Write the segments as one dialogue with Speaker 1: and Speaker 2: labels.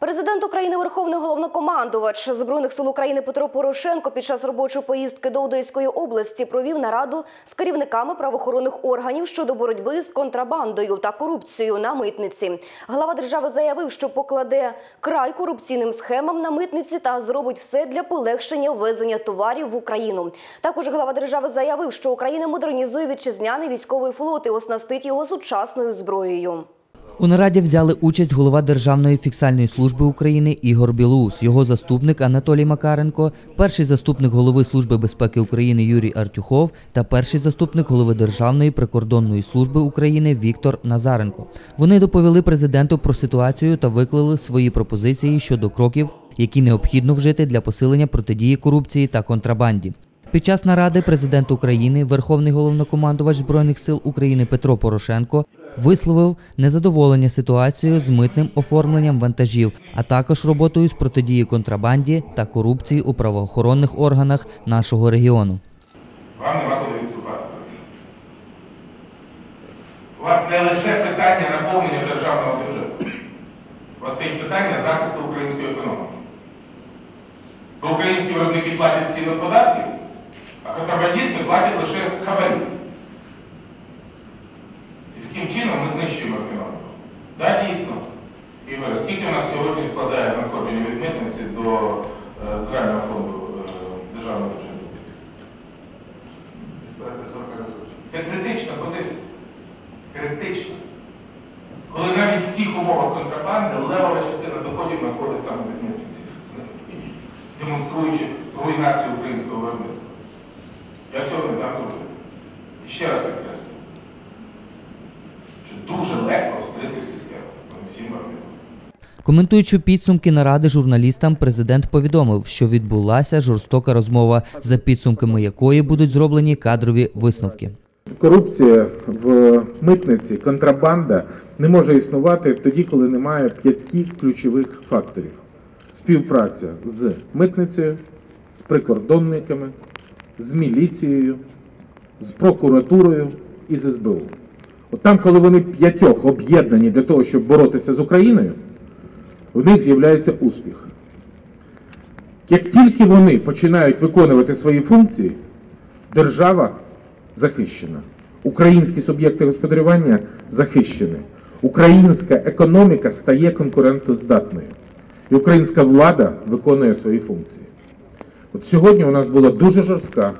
Speaker 1: Президент України, Верховний головнокомандувач збройних сил України Петро Порошенко під час робочої поїздки до Одеської області провів нараду з керівниками правоохоронних органів щодо боротьби з контрабандою та корупцією на митниці. Глава держави заявив, що покладе край корупційним схемам на митниці та зробить все для полегшення ввезення товарів в Україну. Також глава держави заявив, що Україна модернізує вітчизняний військовий флот і оснастить його сучасною зброєю.
Speaker 2: У нараді взяли участь голова Державної фіксальної служби України Ігор Білоус, його заступник Анатолій Макаренко, перший заступник голови Служби безпеки України Юрій Артюхов та перший заступник голови Державної прикордонної служби України Віктор Назаренко. Вони доповіли президенту про ситуацію та виклали свої пропозиції щодо кроків, які необхідно вжити для посилення протидії корупції та контрабанді. Під час наради президент України, Верховний головнокомандувач Збройних сил України Петро Порошенко висловив незадоволення ситуацією з митним оформленням вантажів, а також роботою з протидії контрабанді та корупції у правоохоронних органах нашого регіону.
Speaker 3: Вам нема куди відступати. У вас не лише питання наповнення державного бюджету. У вас стоїть питання захисту української економіки. Бо українські виробники платять ціни податків, а контрабандисти платять лише хабарі. І таким чином ми знищуємо економіку. Так, дійсно. Ігор, скільки у нас сьогодні складає надходження від митниці до е, фонду е, державного бюджету? Це критична позиція. Критична. Коли навіть в цих умовах контрабанди левова частина доходів надходить саме від митниці, демонструючи руйнацію українського виробництва. Я цього не так роблю. І ще раз підкреслюю, що дуже легко стрити всі схеми. Ми всім вам відомо.
Speaker 2: Коментуючи підсумки наради журналістам, президент повідомив, що відбулася жорстока розмова, за підсумками якої будуть зроблені кадрові висновки.
Speaker 4: Корупція в митниці, контрабанда не може існувати тоді, коли немає п'яти ключових факторів: співпраця з митницею, з прикордонниками, з міліцією, з прокуратурою і з СБУ. От там, коли вони п'ятьох об'єднані для того, щоб боротися з Україною, в них з'являється успіх. Як тільки вони починають виконувати свої функції, держава захищена. Українські суб'єкти господарювання захищені. Українська економіка стає конкурентоздатною. І українська влада виконує свої функції. От сьогодні у нас була дуже жорстка,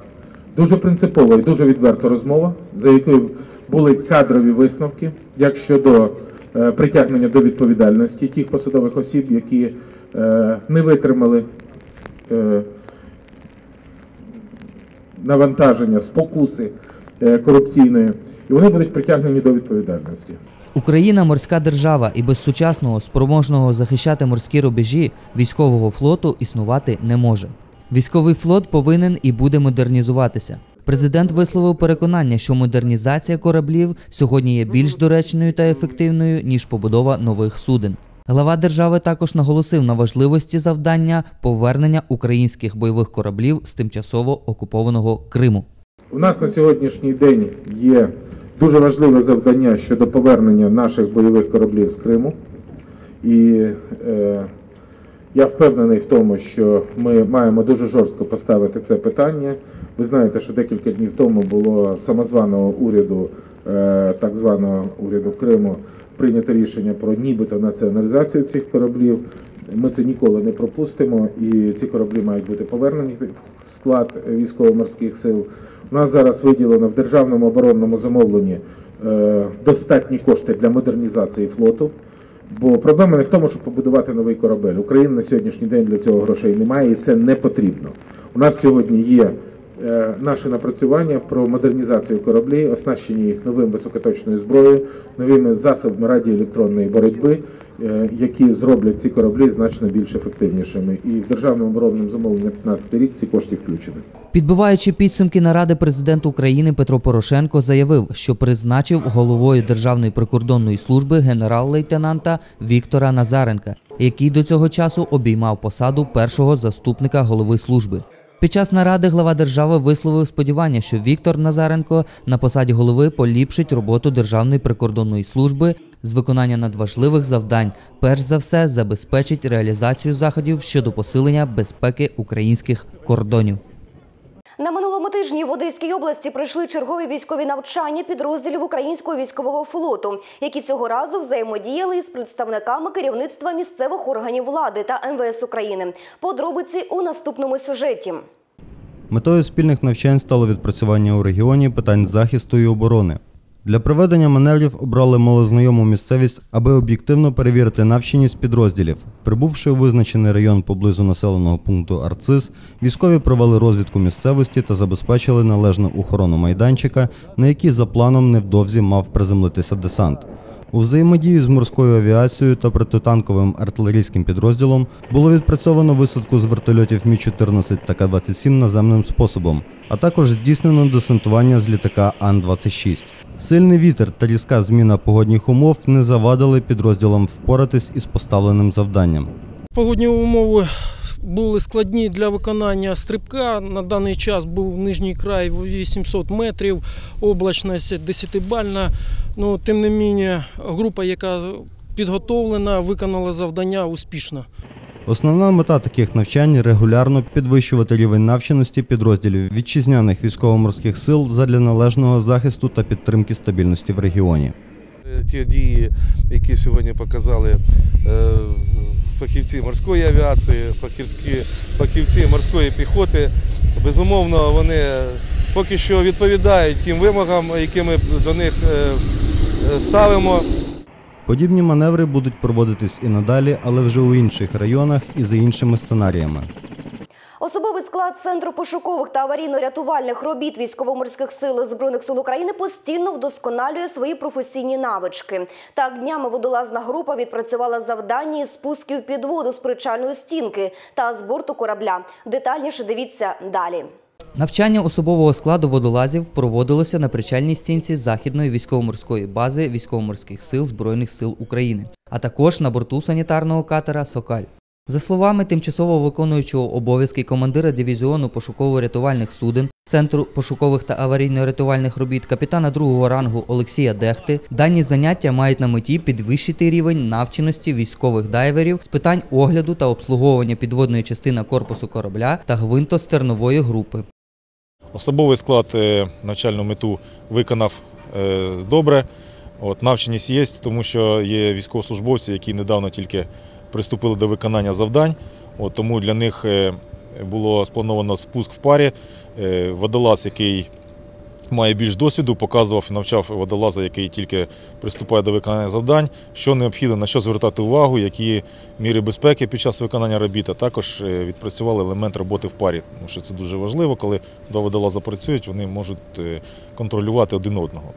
Speaker 4: дуже принципова і дуже відверта розмова, за якою були кадрові висновки, як щодо притягнення до відповідальності тих посадових осіб, які е, не витримали е, навантаження, спокуси е, корупційної, і вони будуть притягнені до відповідальності.
Speaker 2: Україна морська держава, і без сучасного спроможного захищати морські рубежі військового флоту існувати не може. Військовий флот повинен і буде модернізуватися. Президент висловив переконання, що модернізація кораблів сьогодні є більш доречною та ефективною ніж побудова нових суден. Глава держави також наголосив на важливості завдання повернення українських бойових кораблів з тимчасово окупованого Криму.
Speaker 4: У нас на сьогоднішній день є дуже важливе завдання щодо повернення наших бойових кораблів з Криму. І е, я впевнений в тому, що ми маємо дуже жорстко поставити це питання. Ви знаєте, що декілька днів тому було самозваного уряду, е, так званого уряду Криму, прийнято рішення про нібито націоналізацію цих кораблів. Ми це ніколи не пропустимо, і ці кораблі мають бути повернені в склад військово-морських сил. У нас зараз виділено в державному оборонному замовленні е, достатні кошти для модернізації флоту. Бо проблема не в тому, щоб побудувати новий корабель. Україна на сьогоднішній день для цього грошей немає, і це не потрібно. У нас сьогодні є е, наші напрацювання про модернізацію кораблів, оснащення їх новим високоточною зброєю, новими засобами радіоелектронної боротьби, е, які зроблять ці кораблі значно більш ефективнішими. І в державному оборонному замовленні на 15 рік ці кошти включені.
Speaker 2: Підбиваючи підсумки наради, президент України Петро Порошенко заявив, що призначив головою Державної прикордонної служби генерал-лейтенанта Віктора Назаренка, який до цього часу обіймав посаду першого заступника голови служби. Під час наради глава держави висловив сподівання, що Віктор Назаренко на посаді голови поліпшить роботу Державної прикордонної служби з виконання надважливих завдань, перш за все забезпечить реалізацію заходів щодо посилення безпеки українських кордонів.
Speaker 1: На минулому тижні в Одеській області пройшли чергові військові навчання підрозділів українського військового флоту, які цього разу взаємодіяли із представниками керівництва місцевих органів влади та МВС України. Подробиці у наступному сюжеті.
Speaker 5: Метою спільних навчань стало відпрацювання у регіоні питань захисту і оборони. Для проведення маневрів обрали малознайому місцевість, аби об'єктивно перевірити навченість підрозділів. Прибувши у визначений район поблизу населеного пункту Арцис, військові провели розвідку місцевості та забезпечили належну охорону майданчика, на який за планом невдовзі мав приземлитися десант. У взаємодії з морською авіацією та протитанковим артилерійським підрозділом було відпрацьовано висадку з вертольотів Мі-14 та К-27 наземним способом, а також здійснено десантування з літака Ан-26. Сильний вітер та різка зміна погодних умов не завадили підрозділам впоратись із поставленим завданням.
Speaker 6: Погодні умови були складні для виконання стрибка. На даний час був нижній край 800 метрів, облачність 10-бальна. Ну, тим не менше, група, яка підготовлена, виконала завдання успішно.
Speaker 5: Основна мета таких навчань регулярно підвищувати рівень навченості підрозділів вітчизняних військово-морських сил задля належного захисту та підтримки стабільності в регіоні.
Speaker 7: Е, Ті дії, які сьогодні показали е, фахівці морської авіації, фахівські, фахівці морської піхоти, безумовно, вони поки що відповідають тим вимогам, які ми до них е, ставимо.
Speaker 5: Подібні маневри будуть проводитись і надалі, але вже у інших районах і за іншими сценаріями.
Speaker 1: Особовий склад Центру пошукових та аварійно-рятувальних робіт військово-морських сил Збройних сил України постійно вдосконалює свої професійні навички. Так, днями водолазна група відпрацювала завдання із спусків під воду з причальної стінки та з борту корабля. Детальніше дивіться далі.
Speaker 2: Навчання особового складу водолазів проводилося на причальній стінці західної військово-морської бази військово-морських сил Збройних сил України, а також на борту санітарного катера Сокаль. За словами тимчасово виконуючого обов'язки командира дивізіону пошуково-рятувальних суден Центру пошукових та аварійно-рятувальних робіт капітана другого рангу Олексія Дехти, дані заняття мають на меті підвищити рівень навченості військових дайверів з питань огляду та обслуговування підводної частини корпусу корабля та гвинтостернової групи.
Speaker 8: Особовий склад е, навчальну мету виконав е, добре. От, навченість є, тому що є військовослужбовці, які недавно тільки приступили до виконання завдань. От, тому для них е, було сплановано спуск в парі. Водолаз, який має більш досвіду, показував і навчав водолаза, який тільки приступає до виконання завдань, що необхідно, на що звертати увагу, які міри безпеки під час виконання робіт, а також е, відпрацювали елемент роботи в парі. Тому що це дуже важливо, коли два водолаза працюють, вони можуть е, контролювати один одного.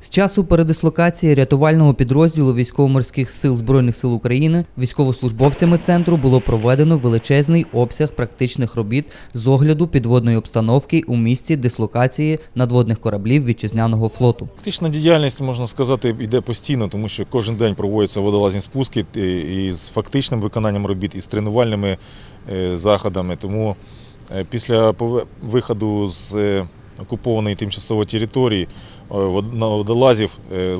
Speaker 2: З часу передислокації рятувального підрозділу військово-морських сил Збройних сил України військовослужбовцями центру було проведено величезний обсяг практичних робіт з огляду підводної обстановки у місці дислокації надводних кораблів вітчизняного флоту.
Speaker 8: Фактична діяльність, можна сказати, йде постійно, тому що кожен день проводяться водолазні спуски і- і з фактичним виконанням робіт, і з тренувальними е, заходами. Тому е, після виходу з е, окупованої тимчасової території е, на водолазів е,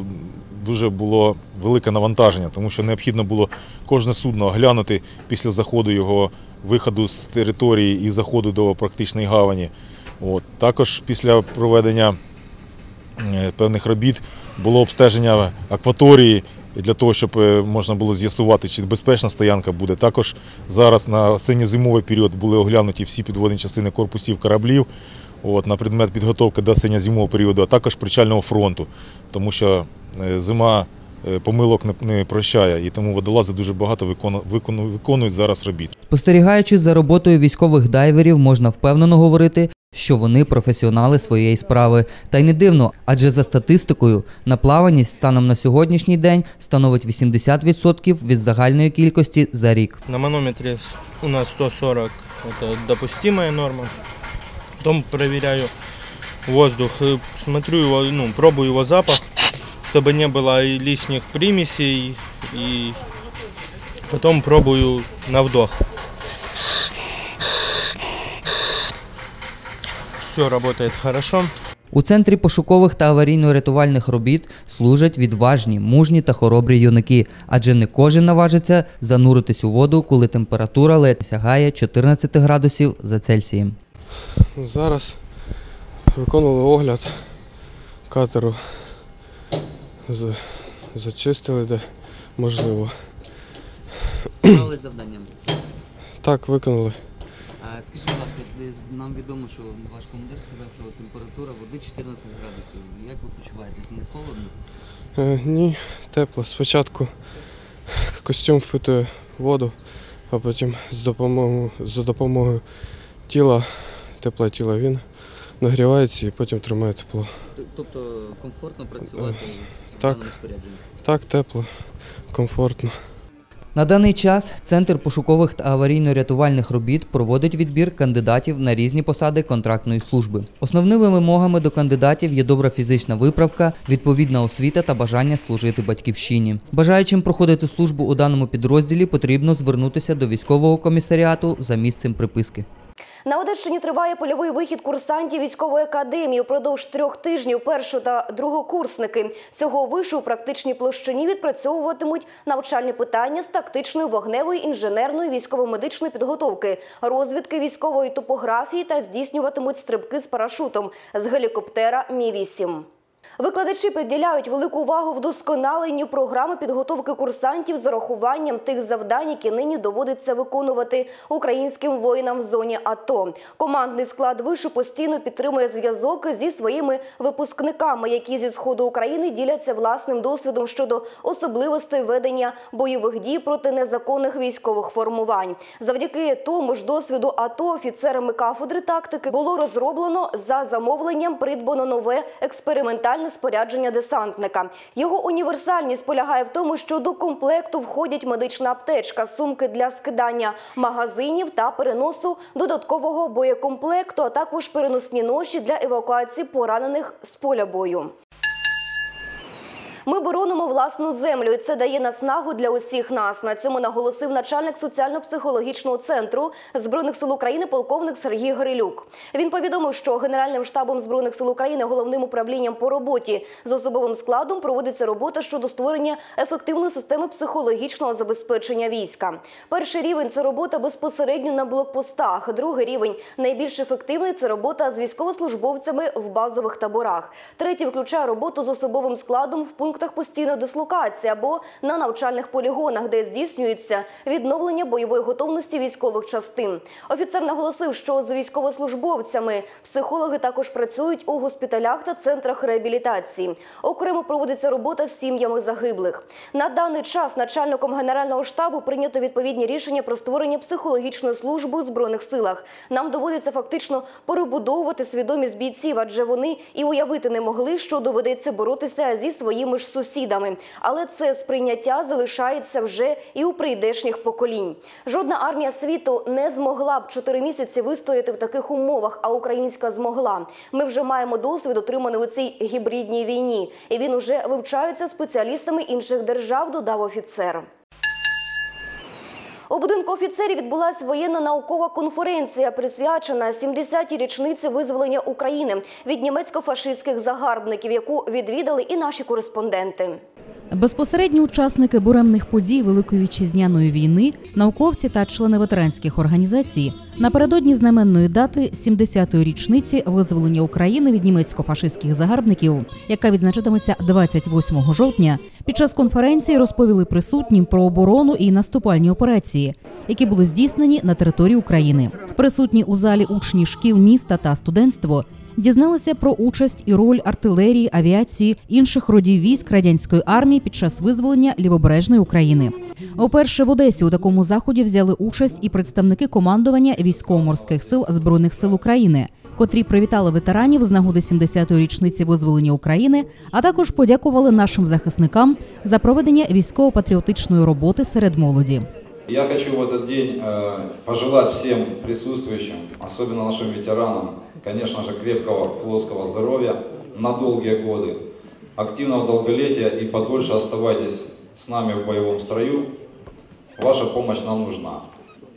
Speaker 8: дуже було велике навантаження, тому що необхідно було кожне судно оглянути після заходу його виходу з території і заходу до практичної гавані. От. Також після проведення е, певних робіт було обстеження акваторії для того, щоб е, можна було з'ясувати, чи безпечна стоянка буде. Також зараз на осінньо-зимовий період були оглянуті всі підводні частини корпусів кораблів от, на предмет підготовки до осінньо-зимового періоду, а також причального фронту, тому що е, зима е, помилок не, не прощає, і тому водолази дуже багато викону, викону, виконують зараз робіт.
Speaker 2: Спостерігаючи за роботою військових дайверів, можна впевнено говорити, що вони професіонали своєї справи. Та й не дивно, адже за статистикою наплаваність станом на сьогоднішній день становить 80% від загальної кількості за рік.
Speaker 9: На манометре с- у нас 140 это допустимая норма. Потом проверяю воздух, и смотрю его, ну, пробую его запах, чтобы не было и лишних примесей, и потом пробую на вдох. Все работает хорошо.
Speaker 2: У центрі пошукових та аварійно-рятувальних робіт служать відважні, мужні та хоробрі юнаки, адже не кожен наважиться зануритись у воду, коли температура ледь сягає 14 градусів за Цельсієм.
Speaker 10: Зараз виконували огляд катеру. Зачистили де можливо.
Speaker 2: Справились завданням.
Speaker 10: Так, виконали.
Speaker 2: А скажіть, будь ласка, нам відомо, що ваш командир сказав, що температура води 14 градусів. Як ви почуваєтесь? Не холодно?
Speaker 10: Е, ні, тепло. Спочатку костюм впитує воду, а потім з допомогою, за допомогою тіла, тепле тіла він нагрівається і потім тримає тепло.
Speaker 2: Тобто комфортно працювати
Speaker 10: в Так. даному
Speaker 2: спорядженні?
Speaker 10: Так, тепло, комфортно.
Speaker 2: На даний час Центр пошукових та аварійно-рятувальних робіт проводить відбір кандидатів на різні посади контрактної служби. Основними вимогами до кандидатів є добра фізична виправка, відповідна освіта та бажання служити батьківщині. Бажаючим проходити службу у даному підрозділі потрібно звернутися до військового комісаріату за місцем приписки.
Speaker 1: На Одещині триває польовий вихід курсантів військової академії. Упродовж трьох тижнів першо та другокурсники. Цього вишу у практичній площині відпрацьовуватимуть навчальні питання з тактичної вогневої інженерної військово-медичної підготовки, розвідки військової топографії та здійснюватимуть стрибки з парашутом з гелікоптера Мі 8 Викладачі приділяють велику увагу вдосконаленню програми підготовки курсантів з урахуванням тих завдань, які нині доводиться виконувати українським воїнам в зоні АТО. Командний склад вишу постійно підтримує зв'язок зі своїми випускниками, які зі сходу України діляться власним досвідом щодо особливостей ведення бойових дій проти незаконних військових формувань. Завдяки тому ж досвіду АТО офіцерами кафедри тактики було розроблено за замовленням придбано нове експериментальне спорядження десантника. Його універсальність полягає в тому, що до комплекту входять медична аптечка, сумки для скидання магазинів та переносу додаткового боєкомплекту, а також переносні ноші для евакуації поранених з поля бою. Ми боронимо власну землю, і це дає наснагу для усіх нас. На цьому наголосив начальник соціально-психологічного центру збройних сил України, полковник Сергій Грилюк. Він повідомив, що Генеральним штабом збройних сил України, головним управлінням по роботі з особовим складом проводиться робота щодо створення ефективної системи психологічного забезпечення війська. Перший рівень це робота безпосередньо на блокпостах. Другий рівень найбільш ефективний це робота з військовослужбовцями в базових таборах. Третій включає роботу з особовим складом в пунктах постійної дислокації або на навчальних полігонах, де здійснюється відновлення бойової готовності військових частин. Офіцер наголосив, що з військовослужбовцями психологи також працюють у госпіталях та центрах реабілітації. Окремо проводиться робота з сім'ями загиблих. На даний час начальником генерального штабу прийнято відповідні рішення про створення психологічної служби у збройних силах. Нам доводиться фактично перебудовувати свідомість бійців, адже вони і уявити не могли, що доведеться боротися зі своїми ж сусідами. Але це сприйняття залишається вже і у прийдешніх поколінь. Жодна армія світу не змогла б чотири місяці вистояти в таких умовах, а українська змогла. Ми вже маємо досвід, отриманий у цій гібридній війні, і він уже вивчається спеціалістами інших держав. Додав офіцер. У будинку офіцерів відбулася воєнно-наукова конференція, присвячена 70-й річниці визволення України від німецько-фашистських загарбників, яку відвідали і наші кореспонденти.
Speaker 11: Безпосередні учасники буремних подій Великої вітчизняної війни, науковці та члени ветеранських організацій напередодні знаменної дати 70-ї річниці визволення України від німецько-фашистських загарбників, яка відзначатиметься 28 жовтня. Під час конференції розповіли присутнім про оборону і наступальні операції, які були здійснені на території України. Присутні у залі учні шкіл міста та студентство дізналися про участь і роль артилерії, авіації інших родів військ радянської армії під час визволення лівобережної України. Уперше в Одесі у такому заході взяли участь і представники командування військово-морських сил збройних сил України, котрі привітали ветеранів з нагоди 70-ї річниці визволення України, а також подякували нашим захисникам за проведення військово-патріотичної роботи серед молоді.
Speaker 12: Я хочу в этот день э, пожелать всем присутствующим, особенно нашим ветеранам, конечно же, крепкого плоского здоровья на долгие годы, активного долголетия и подольше оставайтесь с нами в боевом строю. Ваша помощь нам нужна.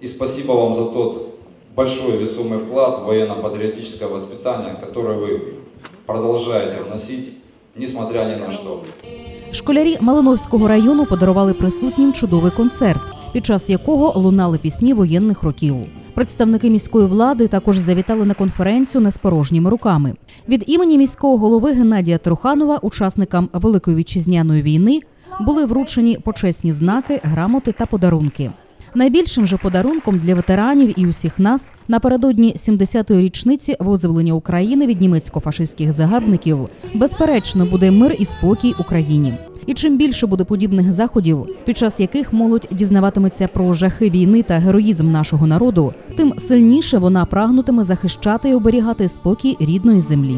Speaker 12: И спасибо вам за тот большой весомый вклад в военно-патриотическое воспитание, которое вы продолжаете вносить, несмотря ни на что.
Speaker 11: Школярі Малиновського району подарували присутнім чудовий концерт, під час якого лунали пісні воєнних років. Представники міської влади також завітали на конференцію не з порожніми руками. Від імені міського голови Геннадія Труханова, учасникам Великої вітчизняної війни, були вручені почесні знаки, грамоти та подарунки. Найбільшим же подарунком для ветеранів і усіх нас напередодні 70-ї річниці визволення України від німецько-фашистських загарбників безперечно буде мир і спокій Україні. І чим більше буде подібних заходів, під час яких молодь дізнаватиметься про жахи війни та героїзм нашого народу, тим сильніше вона прагнутиме захищати і оберігати спокій рідної землі.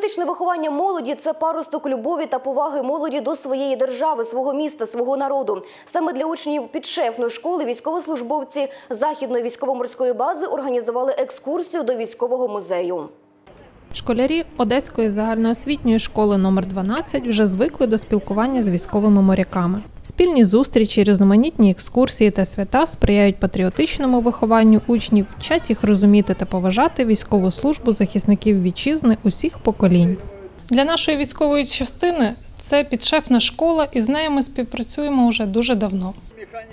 Speaker 1: Патріотичне виховання молоді це паросток любові та поваги молоді до своєї держави, свого міста, свого народу. Саме для учнів підшефної школи військовослужбовці західної військово-морської бази організували екскурсію до військового музею.
Speaker 13: Школярі Одеської загальноосвітньої школи номер 12 вже звикли до спілкування з військовими моряками. Спільні зустрічі, різноманітні екскурсії та свята сприяють патріотичному вихованню учнів, вчать їх розуміти та поважати військову службу захисників вітчизни усіх поколінь.
Speaker 14: Для нашої військової частини це підшефна школа, і з нею ми співпрацюємо вже дуже давно.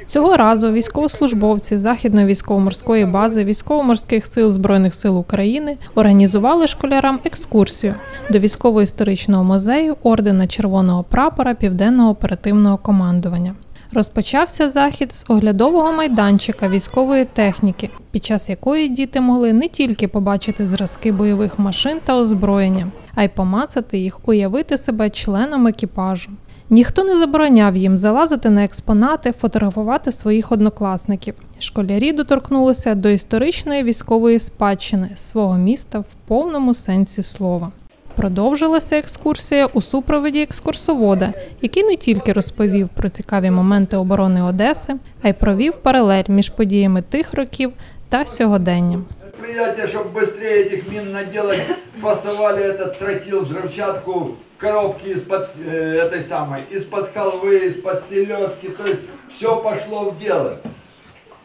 Speaker 13: Цього разу військовослужбовці Західної військово-морської бази військово-морських сил Збройних сил України організували школярам екскурсію до військово-історичного музею ордена Червоного прапора Південного оперативного командування. Розпочався захід з оглядового майданчика військової техніки, під час якої діти могли не тільки побачити зразки бойових машин та озброєння, а й помацати їх, уявити себе членом екіпажу. Ніхто не забороняв їм залазити на експонати, фотографувати своїх однокласників. Школярі доторкнулися до історичної військової спадщини свого міста в повному сенсі слова. Продовжилася екскурсія у супроводі екскурсовода, який не тільки розповів про цікаві моменти оборони Одеси, а й провів паралель між подіями тих років та сьогоденням.
Speaker 15: Предприятие, чтобы быстрее этих мин наделать, фасовали этот тротил, взрывчатку в коробке из-под э, этой самой, из-под халвы, из-под селедки, то есть все пошло в дело.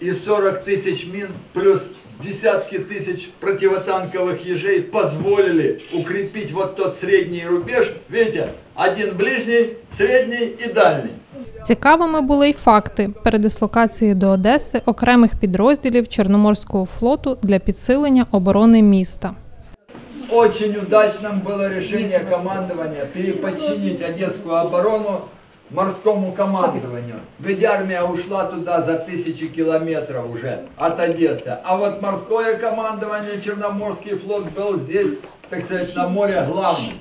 Speaker 15: И 40 тысяч мин плюс десятки тысяч противотанковых ежей позволили укрепить вот тот средний рубеж. Видите, один ближний, средний и дальний.
Speaker 13: Цікавими були й факти передислокації до Одеси окремих підрозділів Чорноморського флоту для підсилення оборони міста.
Speaker 15: Очень удачным было решение командования переподчинить Одесскую оборону морскому командованию. Ведь армия ушла туда за тысячи километров уже от Одессы. А вот морское командование, Черноморский флот был здесь, так сказать, на море главным.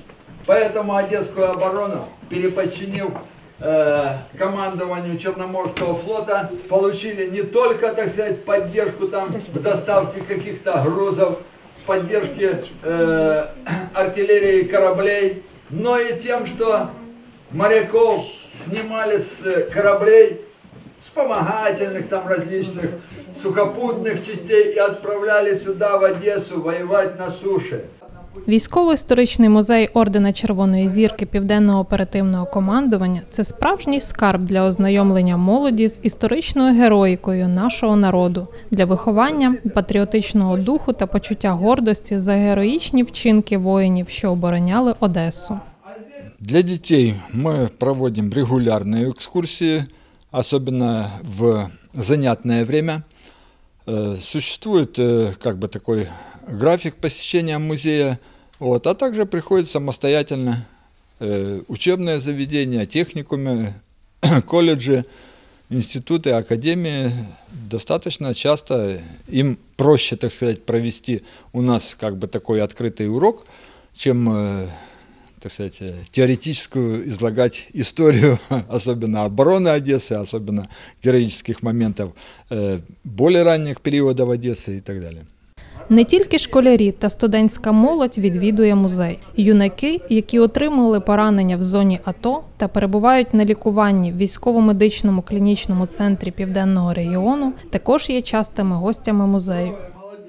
Speaker 15: Поэтому Одесскую оборону, переподчинив э, командованию Черноморского флота, получили не только, так сказать, поддержку там в доставке каких-то грузов, поддержке э, артиллерии кораблей, но и тем, что моряков снимали с кораблей вспомогательных там различных сухопутных частей и отправляли сюда, в Одессу, воевать на суше.
Speaker 13: Військово-історичний музей ордена Червоної зірки Південного оперативного командування це справжній скарб для ознайомлення молоді з історичною героїкою нашого народу, для виховання патріотичного духу та почуття гордості за героїчні вчинки воїнів, що обороняли Одесу.
Speaker 16: Для детей мы проводим регулярные экскурсии, особенно в занятное время. Э, Существует э, как бы такой график посещения музея, вот, а также приходят самостоятельно э, учебные заведения, техникумы, колледжи, институты, академии. Достаточно часто им проще, так сказать, провести у нас как бы такой открытый урок, чем э, так сказать, э, теоретическую излагать историю, особенно обороны Одессы, особенно героических моментов э, более ранних периодов Одессы и так далее.
Speaker 13: Не тільки школярі та студентська молодь відвідує музей. Юнаки, які отримали поранення в зоні АТО та перебувають на лікуванні в військово-медичному клінічному центрі південного регіону, також є частими гостями музею.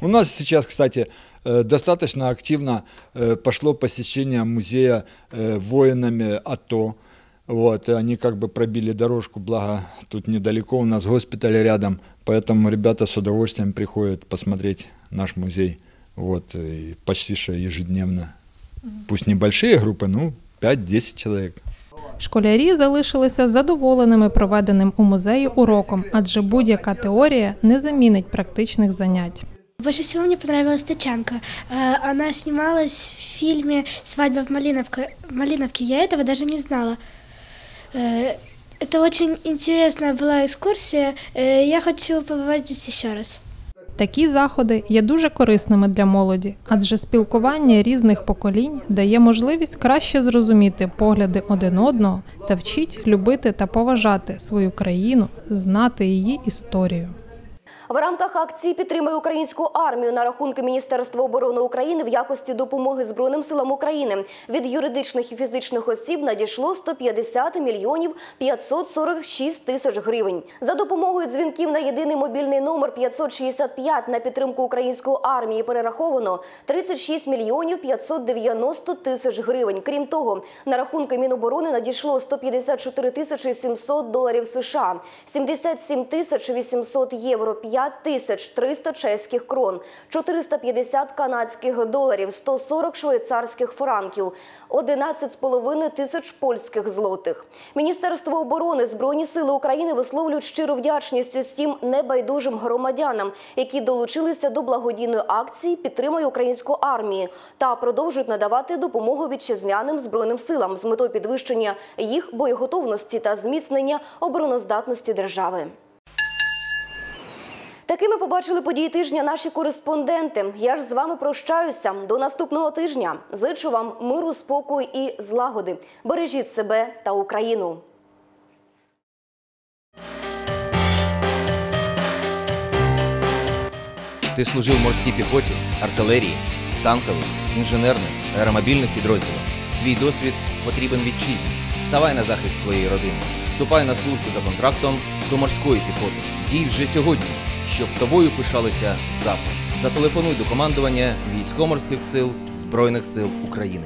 Speaker 16: У нас сейчас, кстати, э, достаточно активно э, пошло посещение музея э, воинами АТО. Вот, и они как бы пробили дорожку, благо тут недалеко, у нас госпиталь рядом, поэтому ребята с удовольствием приходят посмотреть наш музей. Вот, и почти что ежедневно. Пусть небольшие группы, ну, 5-10 человек.
Speaker 13: Школярі залишилися задоволеними проведеним у музеї уроком, адже будь-яка теорія не замінить практичних занять.
Speaker 17: Больше всего мне понравилась Тачанка. Э, Она снималась в фильме «Свадьба в Малиновке». Малиновке. Я этого даже не знала. Э, Это очень интересная была экскурсия. Э, Я хочу побывать здесь еще раз.
Speaker 13: Такі заходи є дуже корисними для молоді, адже спілкування різних поколінь дає можливість краще зрозуміти погляди один одного та вчить любити та поважати свою країну, знати її історію.
Speaker 1: В рамках акції «Підтримай українську армію» на рахунки Міністерства оборони України в якості допомоги Збройним силам України від юридичних і фізичних осіб надійшло 150 мільйонів 546 тисяч гривень. За допомогою дзвінків на єдиний мобільний номер 565 на підтримку української армії перераховано 36 мільйонів 590 тисяч гривень. Крім того, на рахунки Міноборони надійшло 154 тисячі 700 доларів США, 77 тисяч 800 євро, 5 тисяч 300 чеських крон, 450 канадських доларів, 140 швейцарських франків, 11,5 тисяч польських злотих. Міністерство оборони, Збройні сили України висловлюють щиру вдячність усім небайдужим громадянам, які долучилися до благодійної акції «Підтримай українську армію» та продовжують надавати допомогу вітчизняним збройним силам з метою підвищення їх боєготовності та зміцнення обороноздатності держави. Такими побачили події тижня наші кореспонденти. Я ж з вами прощаюся до наступного тижня. Зичу вам миру, спокою і злагоди. Бережіть себе та Україну.
Speaker 18: Ти служив морській піхоті, артилерії, танкових, інженерних, аеромобільних підрозділах. Твій досвід потрібен вітчизні. Ставай на захист своєї родини. Вступай на службу за контрактом до морської піхоти. Дій вже сьогодні, щоб тобою пишалися завтра. Зателефонуй до командування військоморських сил Збройних сил України.